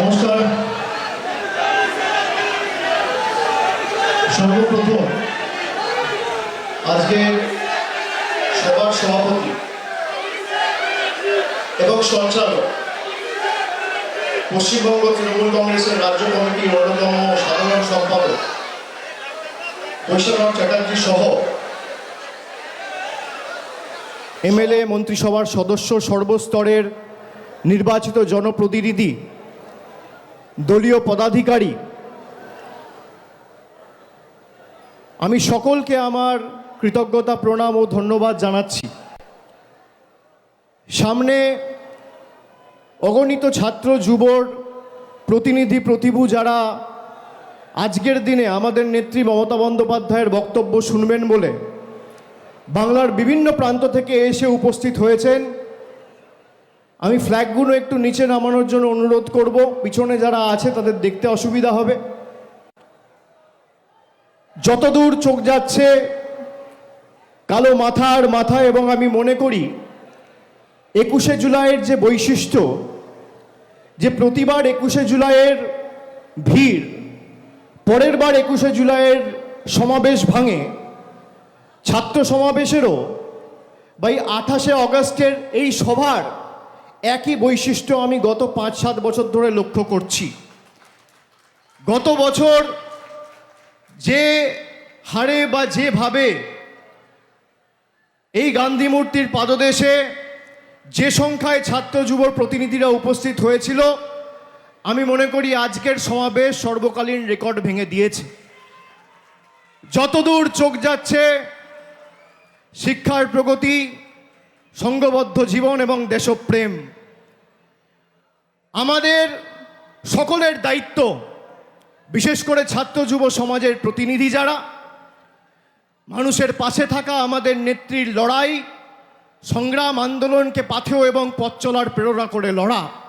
নমস্কার। সর্বপ্রথম আজকে সবার সভাপতি এবং সঞ্চালক পশ্চিমবঙ্গ তৃণমূল কংগ্রেসের রাজ্য কমিটির অন্যতম সাধারণ সম্পাদক বৈশ্বনাথ চ্যাটার্জি সহ এমএলএ, মন্ত্রিসভার সদস্য, সর্বস্তরের নির্বাচিত জনপ্রতিনিধি দলীয় পদাধিকারী। আমি সকলকে আমার কৃতজ্ঞতা, প্রণাম ও ধন্যবাদ জানাচ্ছি। সামনে অগণিত ছাত্র যুবর প্রতিনিধি, প্রতিভু যারা আজকের দিনে আমাদের নেত্রী মমতা বন্দ্যোপাধ্যায়ের বক্তব্য শুনবেন বলে বাংলার বিভিন্ন প্রান্ত থেকে এসে উপস্থিত হয়েছেন। আমি ফ্ল্যাগগুলো একটু নিচে নামানোর জন্য অনুরোধ করব। পিছনে যারা আছে তাদের দেখতে অসুবিধা হবে। যতদূর চোখ যাচ্ছে, কালো মাথার মাথা এবং আমি মনে করি, একুশে জুলাইয়ের যে বৈশিষ্ট্য, যে প্রতিবার একুশে জুলাইয়ের ভিড়, পরের বার একুশে জুলাইয়ের সমাবেশ ভাঙে, ছাত্র সমাবেশেরও বা এই আঠাশে অগস্টের এই সভার একই বৈশিষ্ট্য আমি গত পাঁচ, সাত বছর ধরে লক্ষ্য করছি। গত বছর যে হারে বা যেভাবে এই গান্ধী মূর্তির পাদদেশে যে সংখ্যায় ছাত্র যুব প্রতিনিধিরা উপস্থিত হয়েছিল, আমি মনে করি আজকের সমাবেশ সর্বকালীন রেকর্ড ভেঙে দিয়েছে। যতদূর চোখ যাচ্ছে শিক্ষার প্রগতি সংঘবদ্ধ জীবন এবং দেশপ্রেম। আমাদের সকলের দায়িত্ব, বিশেষ করে ছাত্র যুব সমাজের প্রতিনিধি যারা, মানুষের পাশে থাকা আমাদের নেত্রীর লড়াই, সংগ্রাম, আন্দোলনকে পাথেয় এবং পথ চলার প্রেরণা করে লড়া।